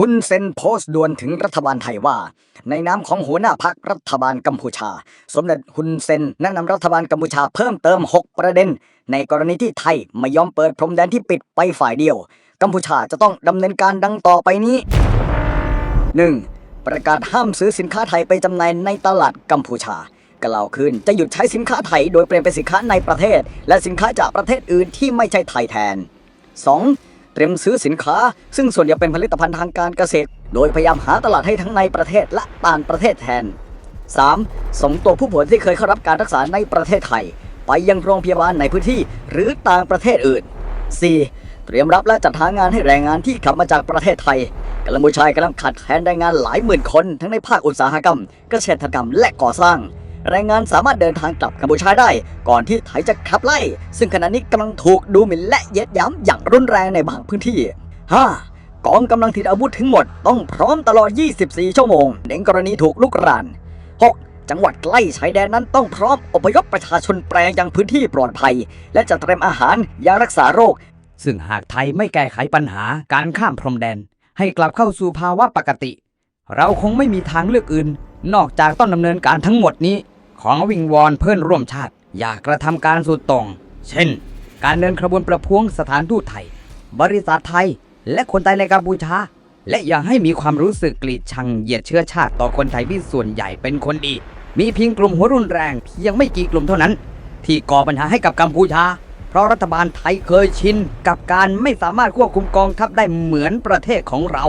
ฮุนเซนโพสต์ด่วนถึงรัฐบาลไทยว่า ในนามของหัวหน้าพักรัฐบาลกัมพูชา สมเด็จฮุนเซนแนะนำรัฐบาลกัมพูชาเพิ่มเติม 6 ประเด็น ในกรณีที่ไทยไม่ยอมเปิดพรมแดนที่ปิดไปฝ่ายเดียว กัมพูชาจะต้องดำเนินการดังต่อไปนี้ 1. ประกาศห้ามซื้อสินค้าไทยไปจำหน่ายในตลาดกัมพูชากล่าวขึ้นจะหยุดใช้สินค้าไทยโดยเปลี่ยนเป็นสินค้าในประเทศ และสินค้าจากประเทศอื่นที่ไม่ใช่ไทยแทน 2. เตรียมซื้อสินค้า ซึ่งส่วนใหญ่เป็นผลิตภัณฑ์ทางการเกษตร โดยพยายามหาตลาดให้ทั้งในประเทศและต่างประเทศแทน 3. ส่งตัวผู้ป่วยที่เคยเข้ารับการรักษาในประเทศไทย ไปยังโรงพยาบาลในพื้นที่หรือต่างประเทศอื่น 4. เตรียมรับและจัดหางานให้แรงงานที่กลับมาจากประเทศไทยกัมพูชากำลังขาดแคลนแรงงานหลายหมื่นคน ทั้งในภาคอุตสาหกรรม เกษตรกรรมและก่อสร้าง แรงงานสามารถเดินทางกลับกัมพูชาได้ ก่อนที่ไทยจะขับไล่ ซึ่งขณะนี้กำลังถูกดูหมิ่นและเยียดยามอย่างรุนแรงในบางพื้นที่ 5. กองกำลังติดอาวุธทั้งหมดต้องพร้อมตลอด 24 ชั่วโมงในกรณีถูกลุกราน 6. จังหวัดใกล้ชายแดนนั้นต้องพร้อมอพยพประชาชนแปลงยังพื้นที่ปลอดภัย และจัดเตรียมอาหารยารักษาโรค ซึ่งหากไทยไม่แก้ไขปัญหาการข้ามพรมแดน ให้กลับเข้าสู่ภาวะปกติ เราคงไม่มีทางเลือกอื่น นอกจากต้องดำเนินการทั้งหมดนี้ ของวิงวอนเพื่อนร่วมชาติ อย่ากระทำการสุดตรง เช่น การเดินขบวนประท้วงสถานทูตไทย บริษัทไทย และคนไทยในกัมพูชา และอย่าให้มีความรู้สึกเกลียดชังเหยียดเชื้อชาติต่อคนไทยที่ส่วนใหญ่เป็นคนดี มีเพียงกลุ่มหัวรุนแรงเพียงไม่กี่กลุ่มเท่านั้น ที่ก่อปัญหาให้กับกัมพูชา เพราะรัฐบาลไทยเคยชินกับการไม่สามารถควบคุมกองทัพได้เหมือนประเทศของเรา